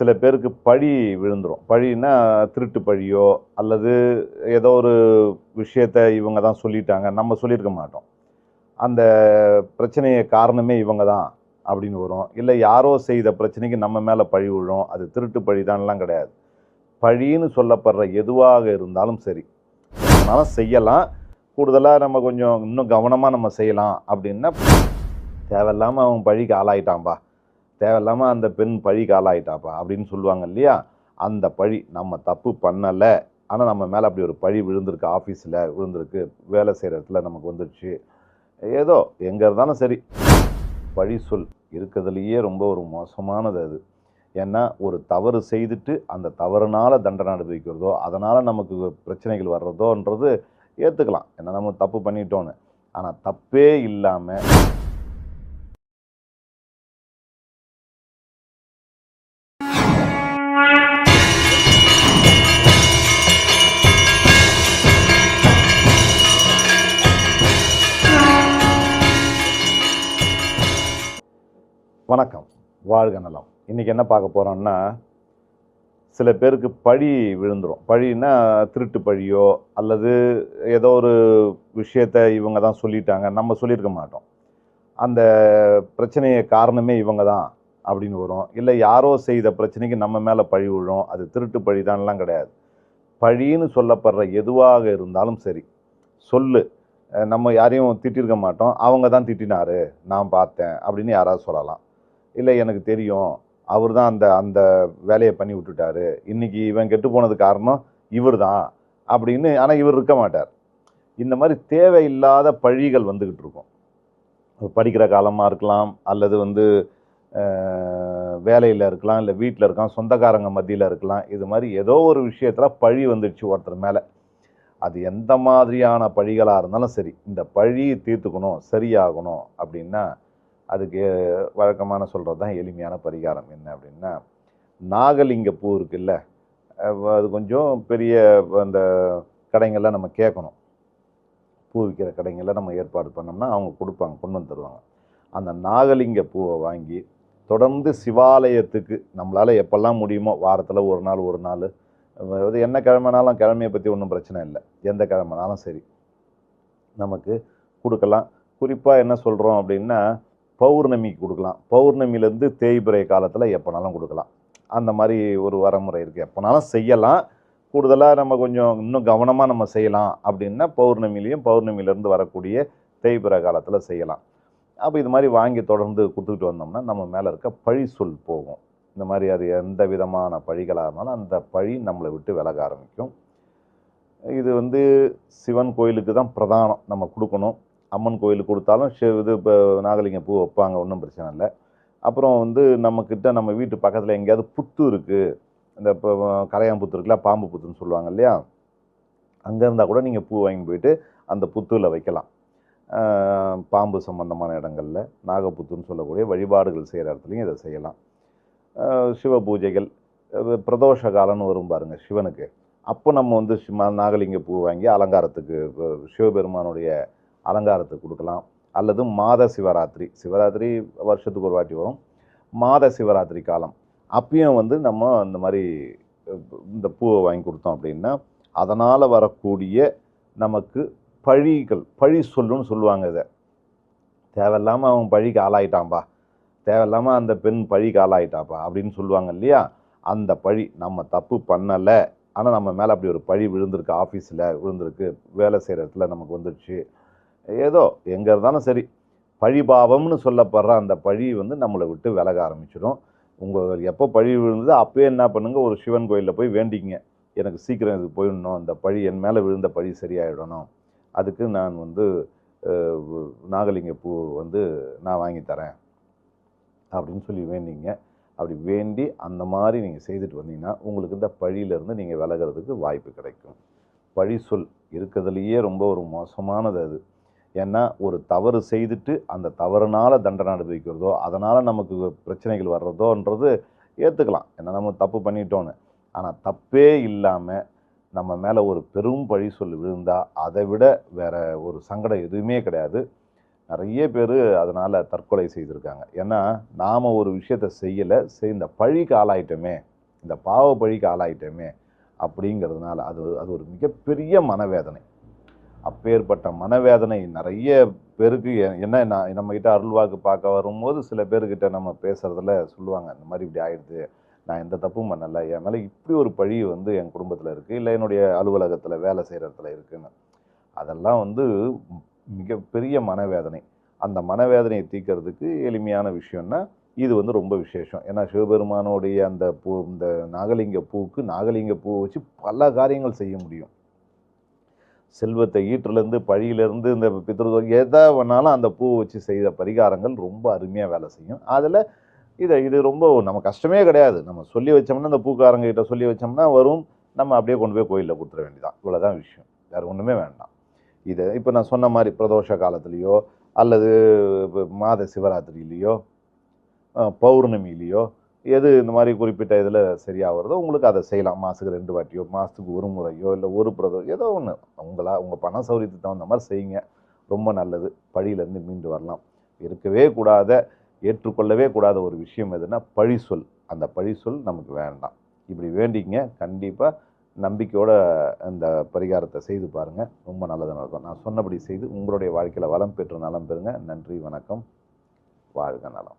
சில பேருக்கு பழி விழுந்துரும். பழின்னா திருட்டு பழியோ அல்லது ஏதோ ஒரு விஷயத்த இவங்க தான் சொல்லிட்டாங்க. நம்ம சொல்லியிருக்க மாட்டோம். அந்த பிரச்சனையை காரணமே இவங்க தான் அப்படின்னு வரும். இல்லை யாரோ செய்த பிரச்சனைக்கு நம்ம மேலே பழி விழும். அது திருட்டு பழி தான்லாம் கிடையாது. பழின்னு சொல்லப்படுற எதுவாக இருந்தாலும் சரி அதனால் செய்யலாம். கூடுதலாக நம்ம கொஞ்சம் இன்னும் கவனமாக நம்ம செய்யலாம் அப்படின்னா தேவையில்லாமல் அவன் பழிக்கு ஆளாயிட்டான்பா. தேவையில்லாமல் அந்த பெண் பழி காலாயிட்டாப்பா அப்படின்னு சொல்லுவாங்க இல்லையா? அந்த பழி நம்ம தப்பு பண்ணலை. ஆனால் நம்ம மேலே அப்படி ஒரு பழி விழுந்திருக்கு ஆஃபீஸில் விழுந்திருக்கு வேலை செய்கிற இடத்துல நமக்கு வந்துடுச்சு ஏதோ எங்கே இருந்தாலும் சரி. பழி சொல் இருக்கிறதுலையே ரொம்ப ஒரு மோசமானது அது. ஏன்னா ஒரு தவறு செய்துட்டு அந்த தவறுனால் தண்டனை அனுபவிக்கிறதோ அதனால் நமக்கு பிரச்சனைகள் வர்றதோன்றது ஏற்றுக்கலாம் ஏன்னா நம்ம தப்பு பண்ணிட்டோன்னு ஆனால் தப்பே இல்லாமல் வணக்கம். வாழ்க நலம். இன்றைக்கி என்ன பார்க்க போகிறோம்னா சில பேருக்கு பழி விழுந்துரும். பழின்னா திருட்டு பழியோ அல்லது ஏதோ ஒரு விஷயத்த இவங்க தான் சொல்லிட்டாங்க நம்ம சொல்லியிருக்க மாட்டோம். அந்த பிரச்சனையை காரணமே இவங்க தான் அப்படின்னு வரும். இல்லை யாரோ செய்த பிரச்சனைக்கு நம்ம மேலே பழி விழும். அது திருட்டு பழி தான்லாம் கிடையாது. பழின்னு சொல்லப்படுற எதுவாக இருந்தாலும் சரி சொல்லு. நம்ம யாரையும் திட்டிருக்க மாட்டோம். அவங்க தான் திட்டினாரு. நான் பார்த்தேன் அப்படின்னு யாராவது சொல்லலாம். இல்லை எனக்கு தெரியும். அவர் தான் அந்த அந்த வேலையை பண்ணி விட்டுட்டாரு. இன்றைக்கி இவன் கெட்டு போனது காரணம் இவர் தான் அப்படின்னு ஆனால் இவர் இருக்க மாட்டார். இந்த மாதிரி தேவையில்லாத பழிகள் வந்துக்கிட்டு இருக்கும். படிக்கிற காலமாக இருக்கலாம் அல்லது வந்து வேலையில் இருக்கலாம் இல்லை வீட்டில் இருக்கலாம் சொந்தக்காரங்க மத்தியில் இருக்கலாம். இது மாதிரி ஏதோ ஒரு விஷயத்தில் பழி வந்துடுச்சு ஒருத்தர் மேலே. அது எந்த மாதிரியான பழிகளாக இருந்தாலும் சரி இந்த பழி தீர்த்துக்கணும் சரியாகணும் அப்படின்னா அதுக்கு வழக்கமான சொல்கிறது தான் எளிமையான பரிகாரம் என்ன அப்படின்னா நாகலிங்க பூ இருக்குல்ல அது கொஞ்சம் பெரிய அந்த கடைங்களில் நம்ம கேட்கணும் பூ விற்கிற கடைங்களில் நம்ம ஏற்பாடு பண்ணோம்னா அவங்க கொடுப்பாங்க கொண்டு வந்து தருவாங்க. அந்த நாகலிங்க பூவை வாங்கி தொடர்ந்து சிவாலயத்துக்கு நம்மளால் எப்பெல்லாம் முடியுமோ வாரத்தில் ஒரு நாள் ஒரு நாள் அது என்ன கிழமைனாலும் கிழமையை பற்றி ஒன்றும் பிரச்சனை இல்லை. எந்த கிழமைனாலும் சரி நமக்கு கொடுக்கலாம். குறிப்பாக என்ன சொல்கிறோம் அப்படின்னா பௌர்ணமிக்கு கொடுக்கலாம். பௌர்ணமிலேருந்து தேய்பிறை காலத்தில் எப்போனாலும் கொடுக்கலாம். அந்த மாதிரி ஒரு வரமுறை இருக்குது எப்போனாலும் செய்யலாம். கூடுதலாக நம்ம கொஞ்சம் இன்னும் கவனமாக நம்ம செய்யலாம் அப்படின்னா பௌர்ணமிலையும் பௌர்ணமியிலேருந்து வரக்கூடிய தேய்பிறை காலத்தில் செய்யலாம். அப்போ இது மாதிரி வாங்கி தொடர்ந்து கொடுத்துக்கிட்டு வந்தோம்னா நம்ம மேலே இருக்க பழி சொல் போகும். இந்த மாதிரி அது எந்த விதமான பழிகளாக இருந்தாலும் அந்த பழி நம்மளை விட்டு விலக ஆரம்பிக்கும். இது வந்து சிவன் கோயிலுக்கு தான் பிரதானம். நம்ம கொடுக்கணும். அம்மன் கோயிலுக்கு கொடுத்தாலும் இது இப்போ நாகலிங்க பூ வைப்பாங்க ஒன்றும் பிரச்சனை இல்லை. அப்புறம் வந்து நம்மக்கிட்ட நம்ம வீட்டு பக்கத்தில் எங்கேயாவது புத்து இருக்குது இந்த இப்போ கரையாம்புத்து இருக்குல்ல பாம்பு புத்துன்னு சொல்லுவாங்க இல்லையா? அங்கே இருந்தால் கூட நீங்கள் பூ வாங்கி போயிட்டு அந்த புத்துல வைக்கலாம். பாம்பு சம்பந்தமான இடங்களில் நாகப்புத்துன்னு சொல்லக்கூடிய வழிபாடுகள் செய்கிற இடத்துலையும் இதை செய்யலாம். சிவ பூஜைகள் பிரதோஷ காலம்னு வரும் பாருங்க சிவனுக்கு. அப்போ நம்ம வந்து நாகலிங்க பூ வாங்கி அலங்காரத்துக்கு இப்போ சிவபெருமானுடைய அலங்காரத்துக்கு கொடுக்கலாம். அல்லது மாத சிவராத்திரி சிவராத்திரி வருஷத்துக்கு ஒரு வாட்டி வரும். மாத சிவராத்திரி காலம். அப்பயும் வந்து நம்ம இந்த மாதிரி இந்த பூவை வாங்கி கொடுத்தோம் அப்படின்னா அதனால் வரக்கூடிய நமக்கு பழிகள் பழி சொல்லுன்னு சொல்லுவாங்க இதை. தேவையில்லாமல் அவன் பழிக்கு ஆளாயிட்டான்பா. தேவையில்லாமல் அந்த பெண் பழிக்கு ஆளாயிட்டாப்பா அப்படின்னு சொல்லுவாங்க இல்லையா? அந்த பழி நம்ம தப்பு பண்ணலை. ஆனால் நம்ம மேலே அப்படி ஒரு பழி விழுந்திருக்கு ஆஃபீஸில் விழுந்திருக்கு வேலை செய்கிற இடத்துல நமக்கு வந்துடுச்சு ஏதோ எங்கே இருந்தாலும் சரி பழிபாவம்னு சொல்லப்படுற அந்த பழி வந்து நம்மளை விட்டு விலக ஆரம்பிச்சிடும். உங்கள் எப்போ பழி விழுந்ததோ அப்போயே என்ன பண்ணுங்கள் ஒரு சிவன் கோயிலில் போய் வேண்டிங்க. எனக்கு சீக்கிரம் இது போயிடணும். அந்த பழி என் மேலே விழுந்த பழி சரியாயிடணும். அதுக்கு நான் வந்து நாகலிங்க பூ வந்து நான் வாங்கி தரேன். அப்படின்னு சொல்லி வேண்டிங்க. அப்படி வேண்டி அந்த மாதிரி நீங்கள் செய்துட்டு வந்தீங்கன்னா உங்களுக்கு இந்த பழியிலேருந்து நீங்கள் விலகிறதுக்கு வாய்ப்பு கிடைக்கும். பழி சொல் இருக்கிறதுலையே ரொம்ப ஒரு மோசமானது அது. ஏன்னா ஒரு தவறு செய்துட்டு அந்த தவறுனால தண்டனை அனுபவிக்கிறதோ அதனால் நமக்கு பிரச்சனைகள் வர்றதோன்றது ஏற்றுக்கலாம் ஏன்னா நம்ம தப்பு பண்ணிட்டோன்னு. ஆனால் தப்பே இல்லாமல் நம்ம மேலே ஒரு பெரும் பழி சொல்லி விழுந்தால் அதை விட வேற ஒரு சங்கடம் எதுவுமே கிடையாது. நிறைய பேர் அதனால் தற்கொலை செய்திருக்காங்க. ஏன்னா நாம் ஒரு விஷயத்தை செய்யலை செய் இந்த பழிக்கு ஆளாயிட்டோமே இந்த பாவ பழிக்கு ஆளாயிட்டோமே அப்படிங்கிறதுனால அது அது ஒரு மிகப்பெரிய மனவேதனை. அப்பேற்பட்ட மனவேதனை நிறைய பேருக்கு என்ன நான் நம்மக்கிட்ட அருள்வாக்கு பார்க்க வரும்போது சில பேர்கிட்ட நம்ம பேசுகிறதுல சொல்லுவாங்க இந்த மாதிரி இப்படி ஆயிடுது நான் எந்த தப்பும் பண்ணலை என் மேலே இப்படி ஒரு பழி வந்து என் குடும்பத்தில் இருக்குது இல்லை என்னுடைய அலுவலகத்தில் வேலை செய்கிற இடத்துல இருக்குன்னு. அதெல்லாம் வந்து மிகப்பெரிய மனவேதனை. அந்த மனவேதனையை தீர்க்கறதுக்கு எளிமையான விஷயம்னா இது வந்து ரொம்ப விசேஷம். ஏன்னா சிவபெருமானுடைய அந்த பூ இந்த நாகலிங்க பூவுக்கு நாகலிங்க பூ வச்சு பல காரியங்கள் செய்ய முடியும். செல்வத்தை ஈற்றுலேருந்து பழியிலேருந்து இந்த பித்ரு எதை வேணாலும் அந்த பூ வச்சு செய்த பரிகாரங்கள் ரொம்ப அருமையாக வேலை செய்யும். அதில் இதை இது ரொம்ப நம்ம கஷ்டமே கிடையாது. நம்ம சொல்லி வச்சோம்னா அந்த பூக்காரங்க கிட்ட சொல்லி வச்சோம்னா வரும். நம்ம அப்படியே கொண்டு போய் கோயிலில் கொடுத்துட வேண்டியதான் இவ்வளோதான் விஷயம். வேறு ஒன்றுமே வேண்டாம். இதை இப்போ நான் சொன்ன மாதிரி பிரதோஷ காலத்துலேயோ அல்லது மாத சிவராத்திரியிலையோ அஹ், பௌர்ணமியிலையோ எது இந்த மாதிரி குறிப்பிட்ட இதில் சரியாக வருதோ உங்களுக்கு அதை செய்யலாம். மாதத்துக்கு ரெண்டு வாட்டியோ மாதத்துக்கு ஒரு முறையோ இல்லை ஒரு பிரதோ ஏதோ ஒன்று உங்களா உங்கள் பண சௌரியத்துக்கு தகுந்த மாதிரி செய்யுங்க. ரொம்ப நல்லது. பழியிலேருந்து மீண்டு வரலாம். இருக்கவே கூடாத ஏற்றுக்கொள்ளவே கூடாத ஒரு விஷயம் எதுனா பழி சொல். அந்த பழி சொல் நமக்கு வேண்டாம். இப்படி வேண்டிங்க கண்டிப்பாக நம்பிக்கையோட அந்த பரிகாரத்தை செய்து பாருங்கள் ரொம்ப நல்லது நடக்கும். நான் சொன்னபடி செய்து உங்களுடைய வாழ்க்கையில் வளம் பெற்று நலம் பெறுங்க. நன்றி வணக்கம். வாழ்க நலம்.